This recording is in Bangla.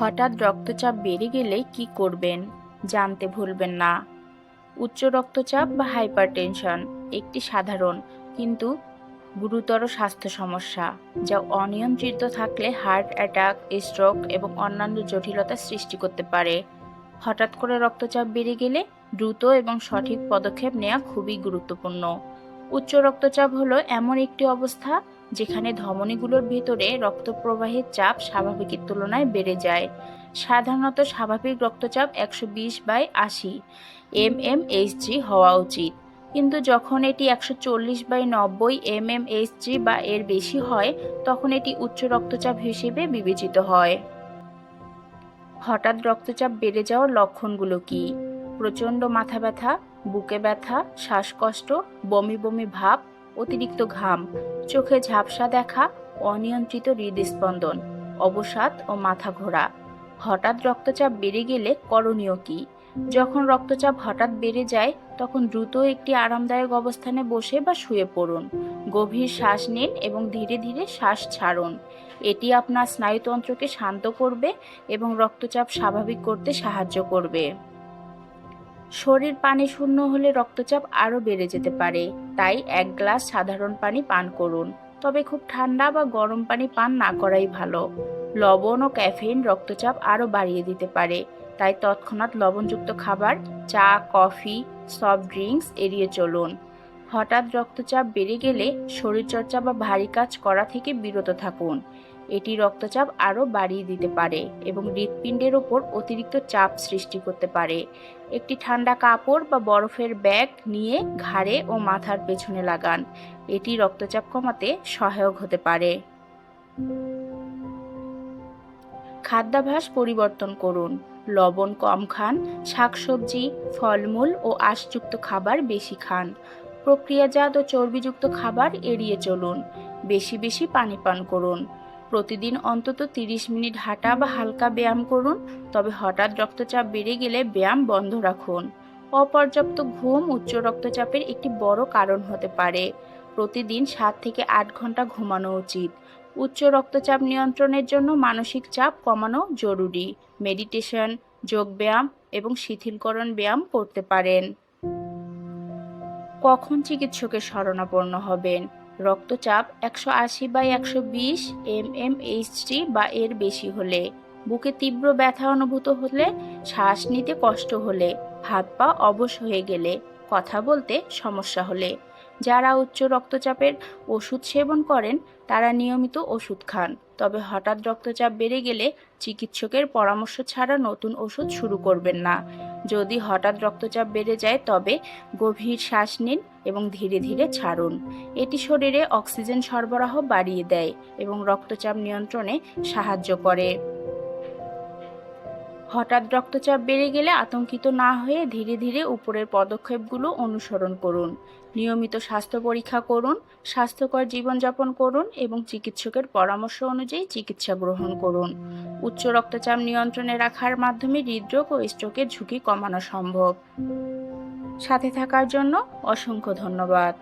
হঠাৎ রক্তচাপ বেড়ে গেলে কি করবেন? জানতে ভুলবেন না। উচ্চ রক্তচাপ বা হাইপারটেনশন একটি সাধারণ কিন্তু গুরুতর স্বাস্থ্য সমস্যা, যা অনিয়ন্ত্রিত থাকলে হার্ট অ্যাটাক, স্ট্রোক এবং অন্যান্য জটিলতা সৃষ্টি করতে পারে। হঠাৎ করে রক্তচাপ বেড়ে গেলে দ্রুত এবং সঠিক পদক্ষেপ নেওয়া খুবই গুরুত্বপূর্ণ। উচ্চ রক্তচাপ হলো এমন একটি অবস্থা যেখানে ধমনীগুলোর ভেতরে রক্ত প্রবাহের চাপ স্বাভাবিকের তুলনায় বেড়ে যায়। সাধারণত স্বাভাবিক রক্তচাপ একশো বিশ বাই আশি এম এম এইচজি হওয়া উচিত। কিন্তু যখন এটি একশো চল্লিশ বাই নব্বই এম এম এইচজি বা এর বেশি হয়, তখন এটি উচ্চ রক্তচাপ হিসেবে বিবেচিত হয়। হঠাৎ রক্তচাপ বেড়ে যাওয়ার লক্ষণগুলো কি? প্রচণ্ড মাথা ব্যথা, বুকে ব্যথা, শ্বাসকষ্ট, বমি বমি ভাব অতিরিক্ত ঘাম, চোখে ঝাপসা দেখা, অনিয়ন্ত্রিত হৃদস্পন্দন, অবসাদ ও মাথা ঘোরা। হঠাৎ রক্তচাপ বেড়ে গেলে করণীয় কি? যখন রক্তচাপ হঠাৎ বেড়ে যায়, তখন দ্রুত একটি আরামদায়ক অবস্থানে বসে বা শুয়ে পড়ুন। গভীর শ্বাস নিন এবং ধীরে ধীরে শ্বাস ছাড়ুন। এটি আপনার স্নায়ুতন্ত্রকে শান্ত করবে এবং রক্তচাপ স্বাভাবিক করতে সাহায্য করবে। শরীর পানি শূন্য হলে রক্তচাপ আরও বেড়ে যেতে পারে। তাই এক গ্লাস সাধারণ পানি পান করুন। তবে খুব ঠান্ডা বা গরম পানি পান না করাই ভালো। লবণ ও ক্যাফেইন রক্তচাপ আরও বাড়িয়ে দিতে পারে। তাই তৎক্ষণাৎ লবণযুক্ত খাবার, চা, কফি, সফট ড্রিঙ্কস এড়িয়ে চলুন। হঠাৎ রক্তচাপ বেড়ে গেলে শরীরচর্চা বা ভারী কাজ করা থেকে বিরত থাকুন। এটি রক্তচাপ আরও বাড়িয়ে দিতে পারে এবং হৃৎপিণ্ডের ওপর অতিরিক্ত চাপ সৃষ্টি করতে পারে। একটি ঠান্ডা কাপড় বা বরফের ব্যাগ নিয়ে ঘাড়ে ও মাথার পেছনে লাগান। এটি রক্তচাপ কমাতে সহায়ক হতে পারে। খাদ্যাভ্যাস পরিবর্তন করুন। লবণ কম খান, শাকসবজি, ফলমূল ও আঁশযুক্ত খাবার বেশি খান। প্রক্রিয়াজাত ও চর্বিযুক্ত খাবার এড়িয়ে চলুন। বেশি বেশি পানি পান করুন। প্রতিদিন অন্তত 30 মিনিট হাঁটা বা হালকা ব্যায়াম করুন, তবে হঠাৎ রক্তচাপ বেড়ে গেলে ব্যায়াম বন্ধ রাখুন। অপর্যাপ্ত ঘুম উচ্চ রক্তচাপের একটি বড় কারণ হতে পারে। প্রতিদিন সাত থেকে আট ঘণ্টা ঘুমানো উচিত। উচ্চ রক্তচাপ নিয়ন্ত্রণের জন্য মানসিক চাপ কমানো জরুরি। মেডিটেশন যোগব্যায়াম এবং শিথিলকরণ ব্যায়াম করতে পারেন। কখন চিকিৎসকের শরণাপন্ন হবেন? রক্তচাপ একশো আশি বাই একশো বিশ এম এম এইচটি বা এর বেশি হলে। বুকে তীব্র ব্যথা অনুভূত হলে, শ্বাস নিতে কষ্ট হলে, হাত পা অবশ হয়ে গেলে, কথা বলতে সমস্যা হলে। যারা উচ্চ রক্তচাপের ওষুধ সেবন করেন, তারা নিয়মিত ওষুধ খান। তবে হঠাৎ রক্তচাপ বেড়ে গেলে চিকিৎসকের পরামর্শ ছাড়া নতুন ওষুধ শুরু করবেন না। যদি হঠাৎ রক্তচাপ বেড়ে যায়, তবে গভীর শ্বাস নিন এবং ধীরে ধীরে ছাড়ুন। এটি শরীরে অক্সিজেন সরবরাহ বাড়িয়ে দেয় এবং রক্তচাপ নিয়ন্ত্রণে সাহায্য করে। হঠাৎ রক্তচাপ বেড়ে গেলে আতঙ্কিত না হয়ে ধীরে ধীরে উপরের পদক্ষেপগুলো অনুসরণ করুন। নিয়মিত স্বাস্থ্য পরীক্ষা করুন, স্বাস্থ্যকর জীবনযাপন করুন এবং চিকিৎসকের পরামর্শ অনুযায়ী চিকিৎসা গ্রহণ করুন। উচ্চ রক্তচাপ নিয়ন্ত্রণে রাখার মাধ্যমে হৃদরোগ ও স্ট্রোকের ঝুঁকি কমানো সম্ভব। সাথে থাকার জন্য অসংখ্য ধন্যবাদ।